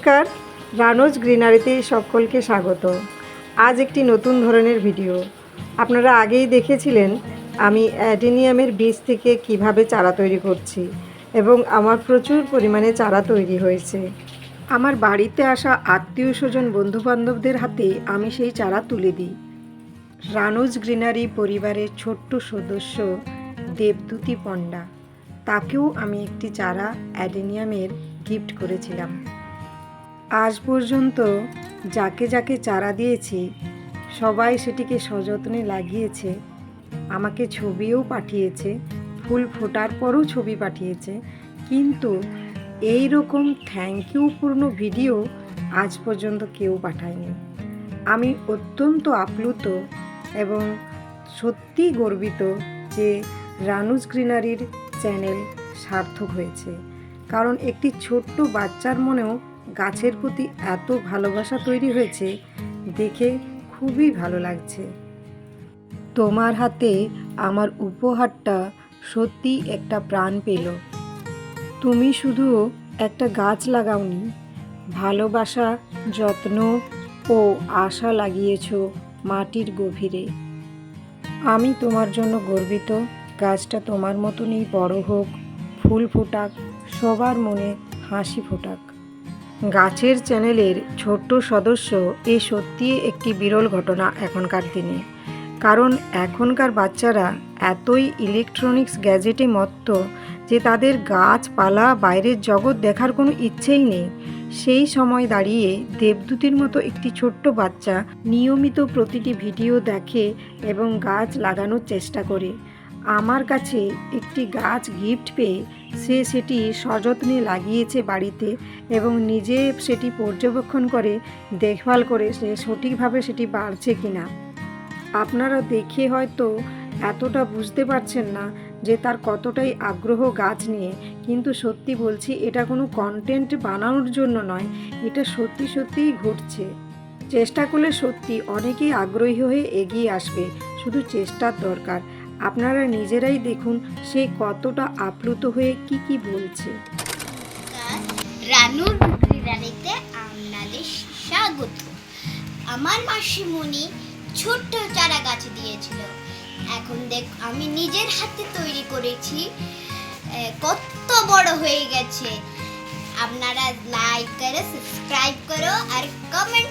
নমস্কার রানোজ গ্রিনারিতে সকলকে স্বাগত। আজ একটি নতুন ধরনের ভিডিও। আপনারা আগেই দেখেছিলেন আমি অ্যাডেনিয়ামের বীজ থেকে কীভাবে চারা তৈরি করছি এবং আমার প্রচুর পরিমাণে চারা তৈরি হয়েছে। আমার বাড়িতে আসা আত্মীয় স্বজন বন্ধুবান্ধবদের হাতে আমি সেই চারা তুলে দিই। রানুজ গ্রিনারি পরিবারের ছোট্ট সদস্য দেবদূতি পণ্ডা, তাকেও আমি একটি চারা অ্যাডেনিয়ামের গিফট করেছিলাম। আজ পর্যন্ত যাকে যাকে চারা দিয়েছি, সবাই সেটিকে সযত্নে লাগিয়েছে। আমাকে ছবিও পাঠিয়েছে, ফুল ফোটার পরও ছবি পাঠিয়েছে। কিন্তু এই রকম থ্যাংক ইউপূর্ণ ভিডিও আজ পর্যন্ত কেউ পাঠায়নি। আমি অত্যন্ত আপ্লুত এবং সত্যি গর্বিত যে রানুজ গ্রিনারির চ্যানেল সার্থক হয়েছে। কারণ একটি ছোট্ট বাচ্চার মনেও গাছের প্রতি এত ভালোবাসা তৈরি হয়েছে, দেখে খুবই ভালো লাগছে। তোমার হাতে আমার উপহারটা সত্যি একটা প্রাণ পেল। তুমি শুধু একটা গাছ লাগাওনি, ভালোবাসা, যত্ন ও আশা লাগিয়েছো মাটির গভীরে। আমি তোমার জন্য গর্বিত, গাছটা তোমার মতনই বড় হোক, ফুল ফোটাক, সবার মনে হাসি ফোটাক। গাছের চ্যানেলের ছোট্ট সদস্য এ সত্যি একটি বিরল ঘটনা এখনকার দিনে। কারণ এখনকার বাচ্চারা এতই ইলেকট্রনিক্স গ্যাজেটে মত্ত যে তাদের গাছপালা, বাইরের জগৎ দেখার কোনো ইচ্ছেই নেই। সেই সময় দাঁড়িয়ে দেবদূতির মতো একটি ছোট্ট বাচ্চা নিয়মিত প্রতিটি ভিডিও দেখে এবং গাছ লাগানোর চেষ্টা করে। আমার কাছে একটি গাছ গিফট পেয়ে সে সেটি সযত্নে লাগিয়েছে বাড়িতে এবং নিজে সেটি পর্যবেক্ষণ করে দেখভাল করে সে সঠিকভাবে সেটি বাড়ছে কিনা। আপনারা দেখে হয়তো এতটা বুঝতে পারছেন না যে তার কতটাই আগ্রহ গাছ নিয়ে, কিন্তু সত্যি বলছি এটা কোনো কন্টেন্ট বানানোর জন্য নয়, এটা সত্যি সত্যিই ঘটছে। চেষ্টা করলে সত্যি অনেকেই আগ্রহী হয়ে এগিয়ে আসবে, শুধু চেষ্টার দরকার। আপনারা নিজেরাই দেখুন সে কতটা আপ্লুত হয়ে কি কি বলছে। রানুর রানীতে আপনাদের স্বাগত। আমার মাসিমণি ছোট্ট চারা গাছ দিয়েছিল। এখন দেখ, আমি নিজের হাতে তৈরি করেছি। কত বড় হয়ে গেছে। আপনারা লাইক করো সাবস্ক্রাইব করো আর কমেন্ট